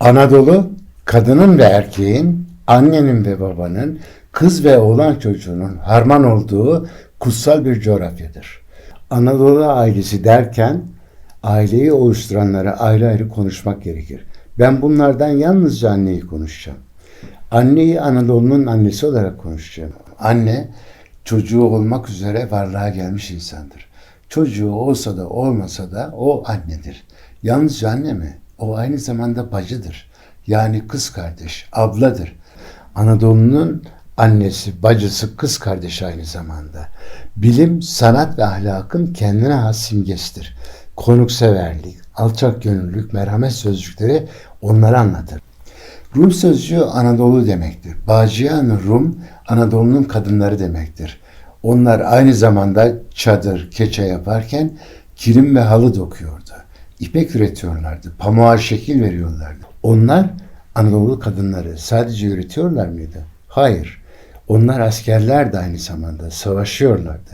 Anadolu, kadının ve erkeğin, annenin ve babanın, kız ve oğlan çocuğunun harman olduğu kutsal bir coğrafyadır. Anadolu ailesi derken aileyi oluşturanlara ayrı ayrı konuşmak gerekir. Ben bunlardan yalnızca anneyi konuşacağım. Anneyi Anadolu'nun annesi olarak konuşacağım. Anne çocuğu olmak üzere varlığa gelmiş insandır. Çocuğu olsa da olmasa da o annedir. Yalnızca anne mi? O aynı zamanda bacıdır. Yani kız kardeş, abladır. Anadolu'nun annesi, bacısı, kız kardeşi aynı zamanda. Bilim, sanat ve ahlakın kendine has simgesidir. Konukseverlik, alçak gönüllülük, merhamet sözcükleri onları anlatır. Rum sözcüğü Anadolu demektir. Bağcıyan Rum, Anadolu'nun kadınları demektir. Onlar aynı zamanda çadır, keçe yaparken kilim ve halı dokuyordu. İpek üretiyorlardı, pamuğa şekil veriyorlardı. Onlar Anadolu kadınları sadece üretiyorlar mıydı? Hayır. Onlar askerler de aynı zamanda savaşıyorlardı.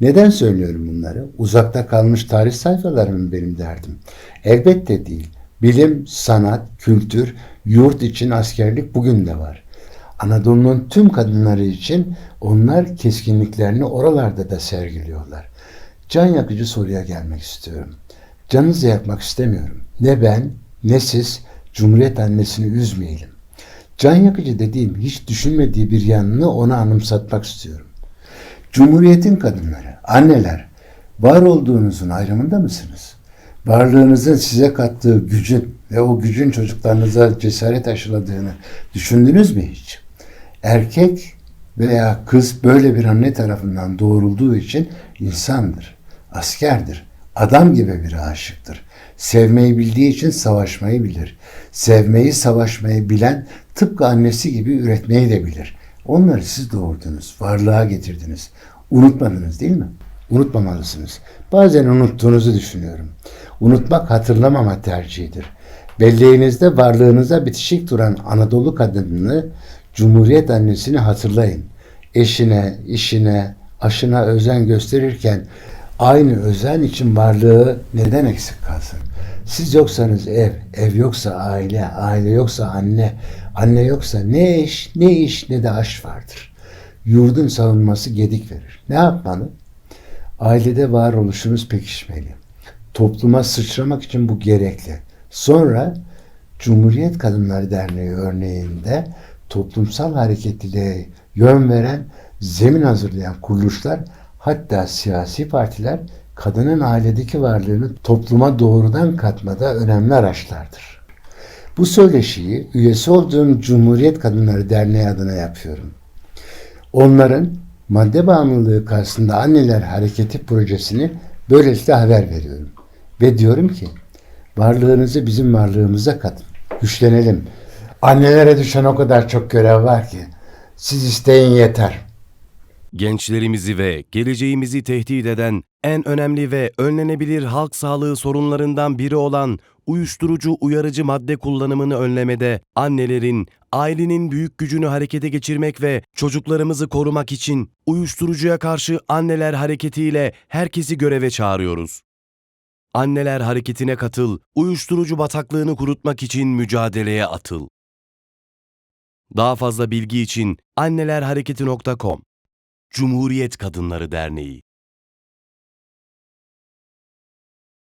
Neden söylüyorum bunları? Uzakta kalmış tarih sayfaları mı benim derdim? Elbette değil. Bilim, sanat, kültür, yurt için askerlik bugün de var. Anadolu'nun tüm kadınları için onlar keskinliklerini oralarda da sergiliyorlar. Can yakıcı soruya gelmek istiyorum. Canınızı yakmak istemiyorum. Ne ben ne siz Cumhuriyet annesini üzmeyelim. Can yakıcı dediğim hiç düşünmediği bir yanını ona anımsatmak istiyorum. Cumhuriyetin kadınları, anneler, var olduğunuzun ayrımında mısınız? Varlığınızın size kattığı gücün ve o gücün çocuklarınıza cesaret aşıladığını düşündünüz mü hiç? Erkek veya kız böyle bir anne tarafından doğrulduğu için insandır, askerdir, adam gibi bir aşıktır. Sevmeyi bildiği için savaşmayı bilir. Sevmeyi, savaşmayı bilen tıpkı annesi gibi üretmeyi de bilir. Onları siz doğurdunuz, varlığa getirdiniz. Unutmadınız değil mi? Unutmamalısınız. Bazen unuttuğunuzu düşünüyorum. Unutmak hatırlamama tercihidir. Belleğinizde varlığınıza bitişik duran Anadolu kadınını, Cumhuriyet annesini hatırlayın. Eşine, işine, aşına özen gösterirken aynı özen için varlığı neden eksik kalsın? Siz yoksanız ev, ev yoksa aile, aile yoksa anne, anne yoksa ne eş, ne iş ne de aş vardır. Yurdun savunması gedik verir. Ne yapmalı? Ailede varoluşunuz pekişmeli. Topluma sıçramak için bu gerekli. Sonra Cumhuriyet Kadınları Derneği örneğinde toplumsal hareketliliğe yön veren, zemin hazırlayan kuruluşlar hatta siyasi partiler kadının ailedeki varlığını topluma doğrudan katmada önemli araçlardır. Bu söyleşiyi üyesi olduğum Cumhuriyet Kadınları Derneği adına yapıyorum. Onların madde bağımlılığı karşısında anneler hareketi projesini böylelikle haber veriyorum. Ve diyorum ki varlığınızı bizim varlığımıza katın. Güçlenelim. Annelere düşen o kadar çok görev var ki siz isteyin yeter. Gençlerimizi ve geleceğimizi tehdit eden en önemli ve önlenebilir halk sağlığı sorunlarından biri olan uyuşturucu uyarıcı madde kullanımını önlemede annelerin, ailenin büyük gücünü harekete geçirmek ve çocuklarımızı korumak için uyuşturucuya karşı anneler hareketiyle herkesi göreve çağırıyoruz. Anneler hareketine katıl, uyuşturucu bataklığını kurutmak için mücadeleye atıl. Daha fazla bilgi için annelerhareketi.com Cumhuriyet Kadınları Derneği